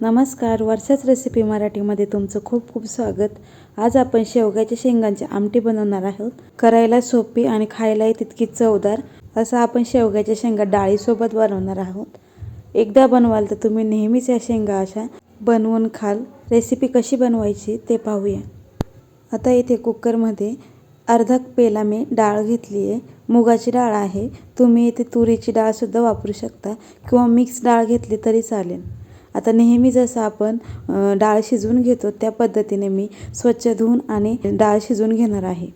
नमस्कार वर्षाच रेसिपी मराठीमध्ये तुमचं खूप खूप स्वागत. आज आपण शेवग्याच्या शेंगांची आमटी बनवणार आहोत. करायला सोपी आणि खायलाही तितकी चवदार असं आपण शेवग्याच्या शेंगा डाळीसोबत बनवणार आहोत. एकदा बनवाल तर तुम्ही नेहमीच या शेंगा अशा बनवून खाल. रेसिपी कशी बनवायची ते पाहूया. आता इथे कुकरमध्ये अर्धा पेला मी डाळ घेतली आहे. मुगाची डाळ आहे. तुम्ही इथे तुरीची डाळसुद्धा वापरू शकता किंवा मिक्स डाळ घेतली तरी चालेल. आता नेहमी जसं आपण डाळ शिजवून घेतो त्या पद्धतीने मी स्वच्छ धुवून आणि डाळ शिजवून घेणार आहे.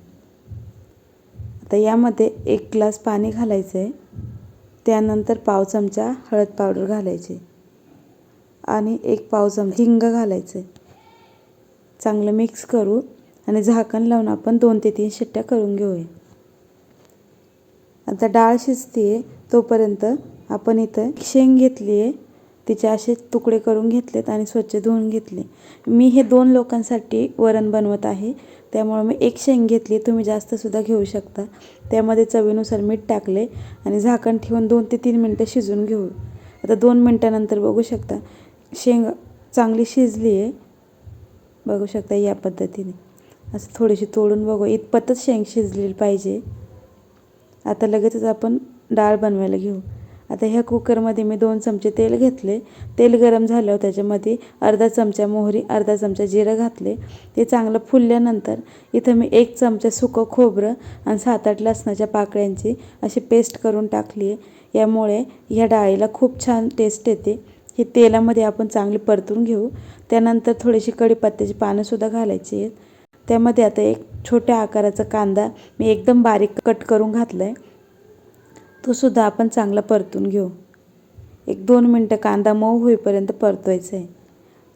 आता यामध्ये एक ग्लास पाणी घालायचं आहे त्यानंतर पाव चमचा हळद पावडर घालायची. आणि एक पाव चमचा हिंग घालायचं चांगलं मिक्स करू आणि झाकण लावून आपण दोन ते तीन शिट्ट्या करून घेऊया. आता डाळ शिजते तोपर्यंत आपण इथं शेंग घेतली आहे तिचे असे तुकडे करून घेतलेत आणि स्वच्छ धुवून घेतले. मी हे दोन लोकांसाठी वरण बनवत आहे. त्यामुळे मी एक शेंग घेतली. तुम्ही जास्तसुद्धा घेऊ शकता. त्यामध्ये चवीनुसार मीठ टाकले आणि झाकण ठेवून दोन ते तीन मिनटं शिजून घेऊ. आता दोन मिनटानंतर बघू शकता. शेंग चांगली शिजली आहे बघू शकता या पद्धतीने. असं थोडीशी तोडून बघू. इतपतच शेंग शिजलेली पाहिजे. आता लगेचच आपण डाळ बनवायला घेऊ. आता ह्या कुकरमध्ये मी दोन चमचे तेल घेतले. तेल गरम झाल्यावर त्याच्यामध्ये अर्धा चमचा मोहरी अर्धा चमचा जिरं घातले. ते चांगलं फुलल्यानंतर इथं मी एक चमचा सुकं खोबरं आणि सात आठ लसणाच्या पाकळ्यांची अशी पेस्ट करून टाकली आहे. यामुळे ह्या डाळीला खूप छान टेस्ट येते. हे तेलामध्ये आपण चांगली परतून घेऊ. त्यानंतर थोडीशी कढीपत्त्याची पानंसुद्धा घालायची आहेत. त्यामध्ये आता एक छोट्या आकाराचा कांदा मी एकदम बारीक कट करून घातला आहे तो सुद्धा आपण चांगला परतून घेऊ. एक दोन मिनटं कांदा मऊ होईपर्यंत परतवायचा आहे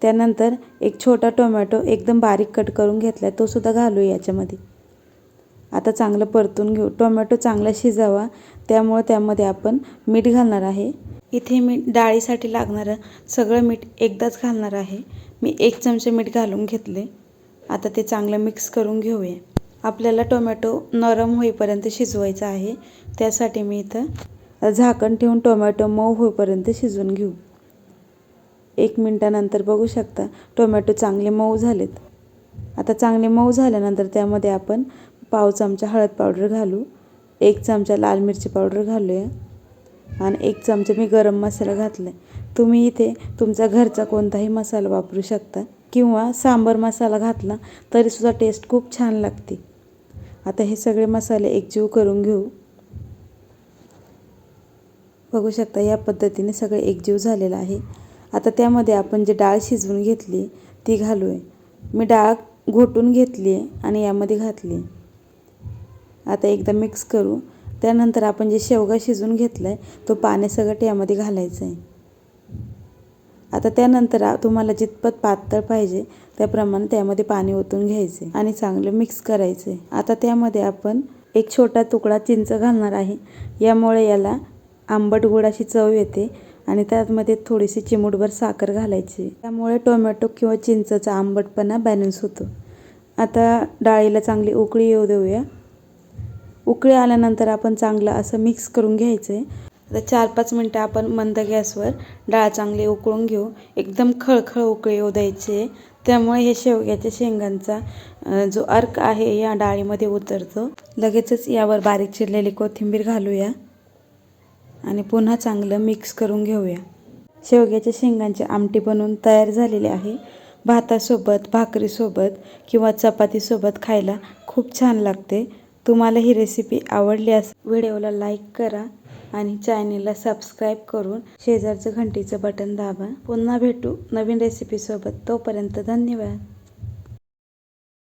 त्यानंतर एक छोटा टोमॅटो एकदम बारीक कट करून घेतला आहे तो सुद्धा घालू याच्यामध्ये. आता चांगलं परतून घेऊ. टोमॅटो चांगला शिजावा त्यामुळे त्यामध्ये आपण मीठ घालणार आहे. इथे मी डाळीसाठी लागणारं सगळं मीठ एकदाच घालणार आहे. मी एक चमचे मीठ घालून घेतले आता ते चांगलं मिक्स करून घेऊया. आपल्याला टोमॅटो नरम होईपर्यंत शिजवायचा आहे. त्यासाठी मी इथं झाकण ठेवून टोमॅटो मऊ होईपर्यंत शिजवून घेऊ. एक मिनटानंतर बघू शकता टोमॅटो चांगले मऊ झालेत. आता चांगले मऊ झाल्यानंतर त्यामध्ये आपण पाव चमचा हळद पावडर घालू एक चमचा लाल मिरची पावडर घालूया आणि एक चमचा मी गरम मसाला घातला आहे तुम्ही इथे तुमचा घरचा कोणताही मसाला वापरू शकता. किंवा सांबर मसाला घातला तरीसुद्धा टेस्ट खूप छान लागते. आता हे सगळे मसाले एकजीव करून घेऊ. बघू शकता या पद्धतीने सगळे एकजीव झालेलं आहे. आता त्यामध्ये आपण जे डाळ शिजवून घेतली ती घालू आहे मी डाळ घोटून घेतली आहे आणि यामध्ये घातली. आता एकदा मिक्स करू. त्यानंतर आपण जे शेवगा शिजवून घेतला आहे तो पाण्यासकट यामध्ये घालायचं आहे आता त्यानंतर तुम्हाला जितपत पातळ पाहिजे त्याप्रमाणे त्यामध्ये पाणी ओतून घ्यायचे आणि चांगलं मिक्स करायचे. आता त्यामध्ये आपण एक छोटा तुकडा चिंच घालणार आहे. यामुळे याला आंबट गोडाची चव येते आणि त्यामध्ये थोडीशी चिमूटभर साखर घालायची. त्यामुळे टोमॅटो किंवा चिंचचा आंबटपणा बॅलन्स होतो. आता डाळीला चांगली उकळी येऊ देऊया. उकळी आल्यानंतर आपण चांगलं असं मिक्स करून घ्यायचं. आहे आता चार पाच मिनटं आपण मंद गॅसवर डाळ चांगली उकळून घेऊ. एकदम खळखळ उकळी येऊ द्यायची. त्यामुळे हे शेवग्याच्या शेंगांचा जो अर्क आहे या डाळीमध्ये उतरतो. लगेचच यावर बारीक चिरलेली कोथिंबीर घालूया आणि पुन्हा चांगलं मिक्स करून घेऊया. शेवग्याच्या शेंगांची आमटी बनवून तयार झालेली आहे. भातासोबत भाकरीसोबत किंवा चपातीसोबत खायला खूप छान लागते. तुम्हाला ही रेसिपी आवडली अस व्हिडिओला लाईक करा. आणि चॅनेलला सबस्क्राईब करून शेजारचं घंटीचं बटन दाबा. पुन्हा भेटू नवीन रेसिपीसोबत तोपर्यंत धन्यवाद.